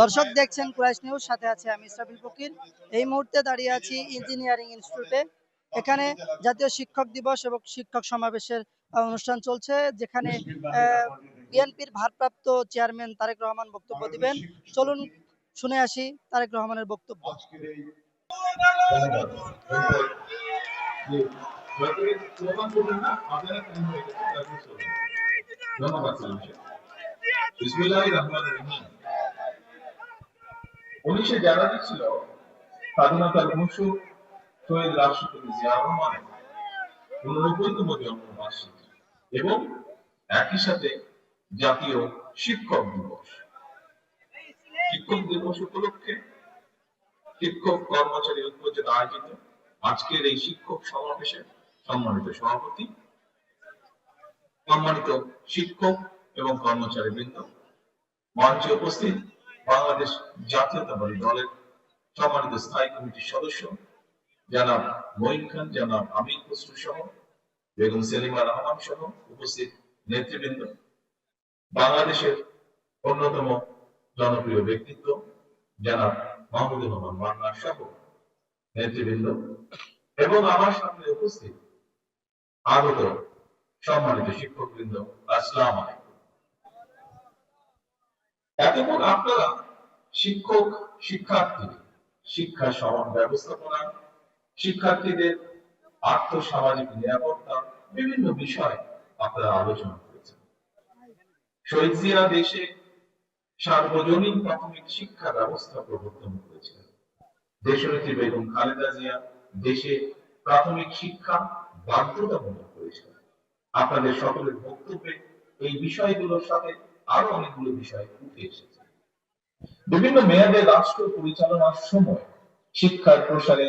দর্শক দেখছেন কুরাইশ নিউজ, সাথে আছে আমি ইসরাফিল ফকির। এই মুহূর্তে দাঁড়িয়ে আছি ইঞ্জিনিয়ারিং ইনস্টিটিউটে। এখানে জাতীয় শিক্ষক দিবস এবং শিক্ষক সমাবেশের অনুষ্ঠান চলছে, যেখানে বিএনপির ভারপ্রাপ্ত চেয়ারম্যান তারেক রহমান বক্তব্য দিবেন। চলুন শুনে আসি তারেক রহমানের বক্তব্য। ধন্যবাদ উনিশে জানুয়ারি ছিল, স্বাধীনতার ঘোষক শহীদ রাষ্ট্রপতি জিয়া রহমান উননব্বইতম জন্মবার্ষিকী এবং একই সাথে জাতীয় শিক্ষক দিবস। শিক্ষক দিবস উপলক্ষে শিক্ষক কর্মচারী ঐক্যজোট আয়োজিত আজকের এই শিক্ষক সমাবেশে সম্মানিত সভাপতি, সম্মানিত শিক্ষক এবং কর্মচারী বৃন্দ মঞ্চে উপস্থিত বাংলাদেশ জাতীয়তাবাদী দলের সম্মানিত স্থায়ী কমিটির সদস্য, জনাব মঈন খান, জনাব আমির খসরু সহ বেগম সেলিমা রহমান সহ উপস্থিত নেতৃবৃন্দ। বাংলাদেশের অন্যতম জনপ্রিয় ব্যক্তিত্ব, জনাব মাহমুদুর রহমান মান্না সহ নেতৃবৃন্দ এবং আমার সামনে উপস্থিত আগত সম্মানিত শিক্ষকবৃন্দ, আসসালাম আলাইকুম। এতক্ষণ আপনারা শিক্ষক, শিক্ষার্থী, শিক্ষা সমান ব্যবস্থাপনা, শিক্ষার্থীদের আর্থ সামাজিক নিরাপত্তা বিভিন্ন বিষয় আপনারা আলোচনা করেছেন। শহীদ জিয়া দেশে সার্বজনীন প্রাথমিক শিক্ষা ব্যবস্থা প্রবর্তন করেছিলেন দেশনেত্রী বেগম খালেদা জিয়া দেশে প্রাথমিক শিক্ষা বাধ্যতামূলক করেছিলেন আপনাদের সকলের বক্তব্যে এই বিষয়গুলোর সাথে আরও অনেকগুলো বিষয় উঠে এসেছে। বিভিন্ন মেয়াদে রাষ্ট্র পরিচালনার সময় শিক্ষার প্রসারে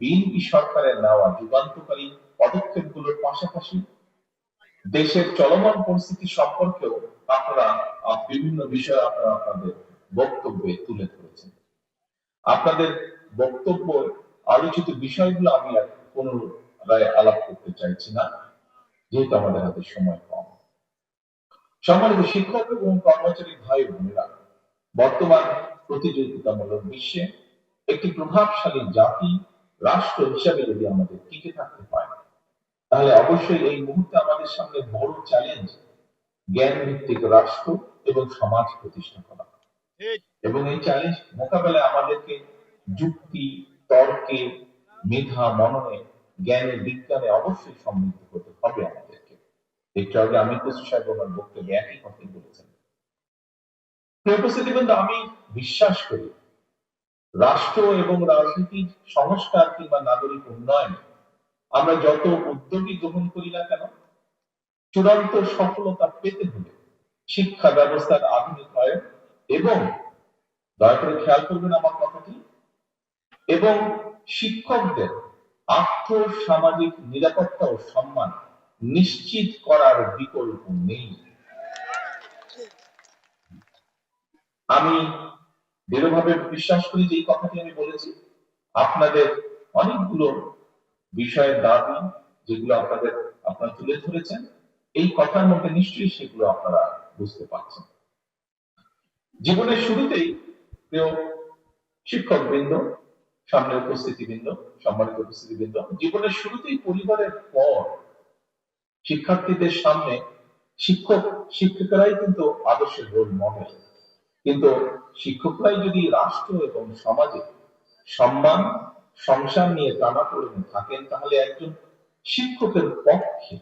বিএনপি সরকারের নেওয়া যুগান্তকালীন পদক্ষেপগুলোর পাশাপাশি দেশের চলমান পরিস্থিতি সম্পর্কেও আপনারা বিভিন্ন বিষয়ে আপনারা আপনাদের বক্তব্যে তুলে ধরেছেন। আপনাদের বক্তব্য, আলোচিত বিষয়গুলো আমি আর পুনরায় আলাপ করতে চাইছি না, যেহেতু আমাদের হাতে সময় কম। সম্মানিত শিক্ষক এবং কর্মচারী ভাই বোনেরা, বর্তমান প্রতিযোগিতামূলক বিশ্বে একটি প্রভাবশালী জাতি, রাষ্ট্র হিসাবে যদি আমাদের টিকে থাকতে হয় তাহলে অবশ্যই এই মুহূর্তে আমাদের সামনে বড় চ্যালেঞ্জ জ্ঞান ভিত্তিক রাষ্ট্র এবং সমাজ প্রতিষ্ঠা করা। এবং এই চ্যালেঞ্জ মোকাবেলায় আমাদেরকে যুক্তি, তর্কে, মেধা, মননে, জ্ঞানে, বিজ্ঞানে অবশ্যই সমৃদ্ধ হতে হবে একটু আগে আমি কুসু সাহেব আমার বক্তব্যে একই কথাই বলেছেন। আমি বিশ্বাস করি, রাষ্ট্র এবং রাজনীতির সংস্কার কিংবা নাগরিক উন্নয়ন, আমরা যত উদ্যোগী গ্রহণ করি না কেন, চূড়ান্ত সফলতা পেতে হলে শিক্ষা ব্যবস্থার আধুনিকায়ন এবং, দয়া করে খেয়াল করবেন আমার কথাটি, এবং শিক্ষকদের আর্থ সামাজিক নিরাপত্তা ও সম্মান নিশ্চিত করার বিকল্প নেই। আমি দৃঢ়ভাবে বিশ্বাস করি যে এই কথাটি আমি বলেছি। আপনাদের অনেকগুলো বিষয়ের দাবি যেগুলো আপনাদের, আপনারা তুলে ধরেছেন, এই কথার মধ্যে নিশ্চয়ই সেগুলো আপনারা বুঝতে পারছেন। জীবনের শুরুতেই প্রিয় শিক্ষক বৃন্দ সামনে উপস্থিতি বৃন্দ সম্মানিত উপস্থিতি বৃন্দ জীবনের শুরুতেই পরিবারের পর শিক্ষার্থীদের সামনে শিক্ষক, শিক্ষিকারাই কিন্তু আদর্শের রোল মডেল। কিন্তু শিক্ষকরাই যদি রাষ্ট্র এবং সমাজে সম্মান, সংসার নিয়ে টানা পড়ে থাকেন, তাহলে একজন শিক্ষকের পক্ষে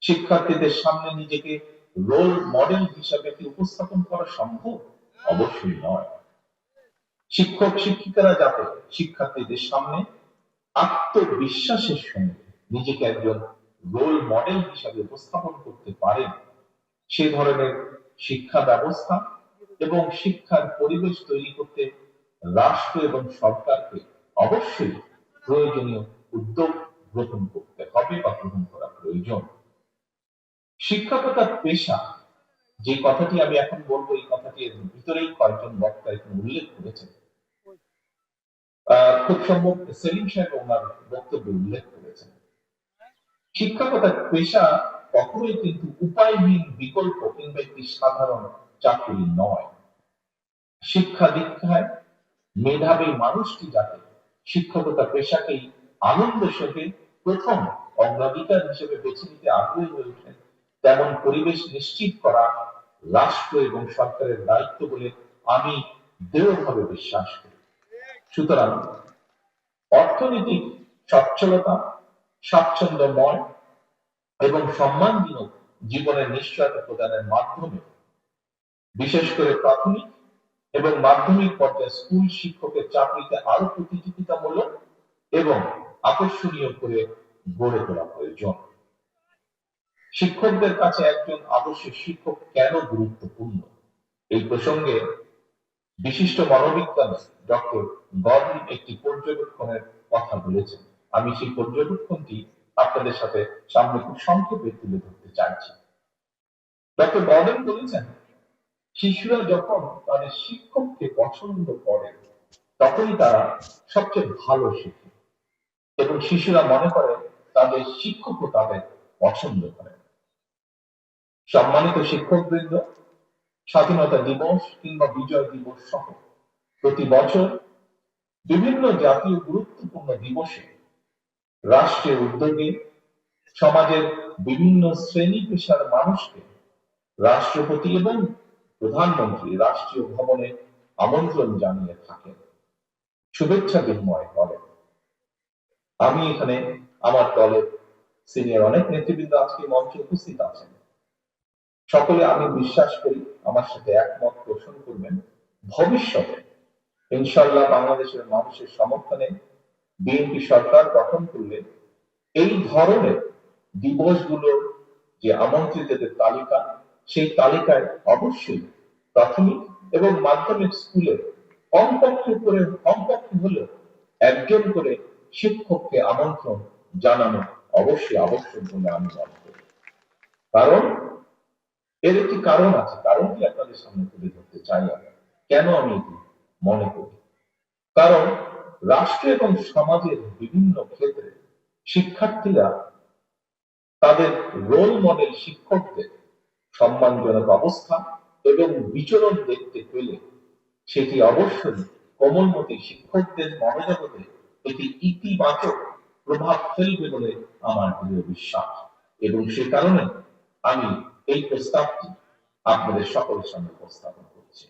শিক্ষার্থীদের সামনে নিজেকে রোল মডেল হিসাবে কি উপস্থাপন করা সম্ভব? অবশ্যই নয়। শিক্ষক, শিক্ষিকারা যাতে শিক্ষার্থীদের সামনে আত্মবিশ্বাসের সঙ্গে নিজেকে একজন রোল মডেল হিসাবে উপস্থাপন করতে পারেন। সে ধরনের শিক্ষা ব্যবস্থা এবং শিক্ষার পরিবেশ তৈরি করতে রাষ্ট্র এবং সরকারকে অবশ্যই প্রয়োজনীয় উদ্যোগ গ্রহণ করতে হবে বা গ্রহণ করা প্রয়োজন। শিক্ষকতা পেশা, যে কথাটি আমি এখন বলব, এই কথাটির ভিতরেই কয়েকজন বক্তা এখানে উল্লেখ করেছেন। খুব সম্ভব সেলিম সাহেব ওনার বক্তব্যে উল্লেখ শিক্ষকতা পেশা কখনোই কিন্তু উপায়হীন বিকল্প কিংবা একটি সাধারণ চাকরি নয়। শিক্ষা দীক্ষায় মেধাবী মানুষটি যাতে শিক্ষকতা পেশাকেই আনন্দ সঙ্গে প্রথম অগ্রাধিকার হিসেবে বেছে নিতে আগ্রহী হয়ে ওঠেন, তেমন পরিবেশ নিশ্চিত করা রাষ্ট্র এবং সরকারের দায়িত্ব বলে আমি দৃঢ়ভাবে বিশ্বাস করি। সুতরাং অর্থনৈতিক সচ্ছলতা স্বাচ্ছন্দ্যময় এবং সম্মানজনক জীবনের নিশ্চয়তা প্রদানের মাধ্যমে, বিশেষ করে প্রাথমিক এবং মাধ্যমিক পর্যায়ে স্কুল শিক্ষকের চাকরিতে আরও প্রতিযোগিতামূলক এবং আকর্ষণীয় করে গড়ে তোলা প্রয়োজন। শিক্ষকদের কাছে একজন আদর্শ শিক্ষক কেন গুরুত্বপূর্ণ? এই প্রসঙ্গে বিশিষ্ট মনোবিজ্ঞানী ডক্টর গর্ডন একটি পর্যবেক্ষণের কথা বলেছেন। আমি সেই পর্যবেক্ষণটি আপনাদের সাথে সামনে খুব সংক্ষেপে তুলে ধরতে চাইছি। ডক্টর গর্ডন বলেছেন, শিশুরা যখন তাদের শিক্ষককে পছন্দ করে, তখনই তারা সবচেয়ে ভালো শেখে এবং শিশুরা মনে করে তাদের শিক্ষকও তাদের পছন্দ করে। সম্মানিত শিক্ষকবৃন্দ, স্বাধীনতা দিবস কিংবা বিজয় দিবস সহ প্রতি বছর বিভিন্ন জাতীয় গুরুত্বপূর্ণ দিবসে রাষ্ট্রের উদ্যোগে সমাজের বিভিন্ন শ্রেণি পেশার মানুষকে রাষ্ট্রপতি এবং প্রধানমন্ত্রী রাষ্ট্রীয় ভবনে আমন্ত্রণ জানিয়ে থাকেন। শুভেচ্ছা বিনিময় করেন। আমি এখানে আমার দলের সিনিয়র অনেক নেতৃবৃন্দ আজকে মঞ্চে উপস্থিত আছেন। সকলে আমি বিশ্বাস করি আমার সাথে একমত পোষণ করবেন। ভবিষ্যতে ইনশাল্লাহ বাংলাদেশের মানুষের সমর্থনে বিএনপি সরকার গঠন করলে এই ধরনের দিবসগুলোর যে আমন্ত্রিতদের তালিকা, সেই তালিকায় অবশ্যই প্রাথমিক এবং মাধ্যমিক স্কুলে কমপক্ষে করে, কমপক্ষে হলেও একজন করে শিক্ষককে আমন্ত্রণ জানানো অবশ্যই আবশ্যক বলে আমি মনে করি। কারণ এর একটি কারণ আছে কারণটি আপনাদের সামনে তুলে ধরতে চাই আমি? কেন আমি এটি মনে করি? কারণ রাষ্ট্র এবং সমাজের বিভিন্ন ক্ষেত্রে শিক্ষার্থীরা তাদের রোল মডেল শিক্ষকদের সম্মানজনক অবস্থা এবং বিচরণ দেখতে পেলে সেটি অবশ্যই কোমলমতি শিক্ষকদের মনোজগতে একটি ইতিবাচক প্রভাব ফেলবে বলে আমার দৃঢ় বিশ্বাস। এবং সে কারণে আমি এই প্রস্তাবটি আপনাদের সকলের সামনে উপস্থাপন করছি।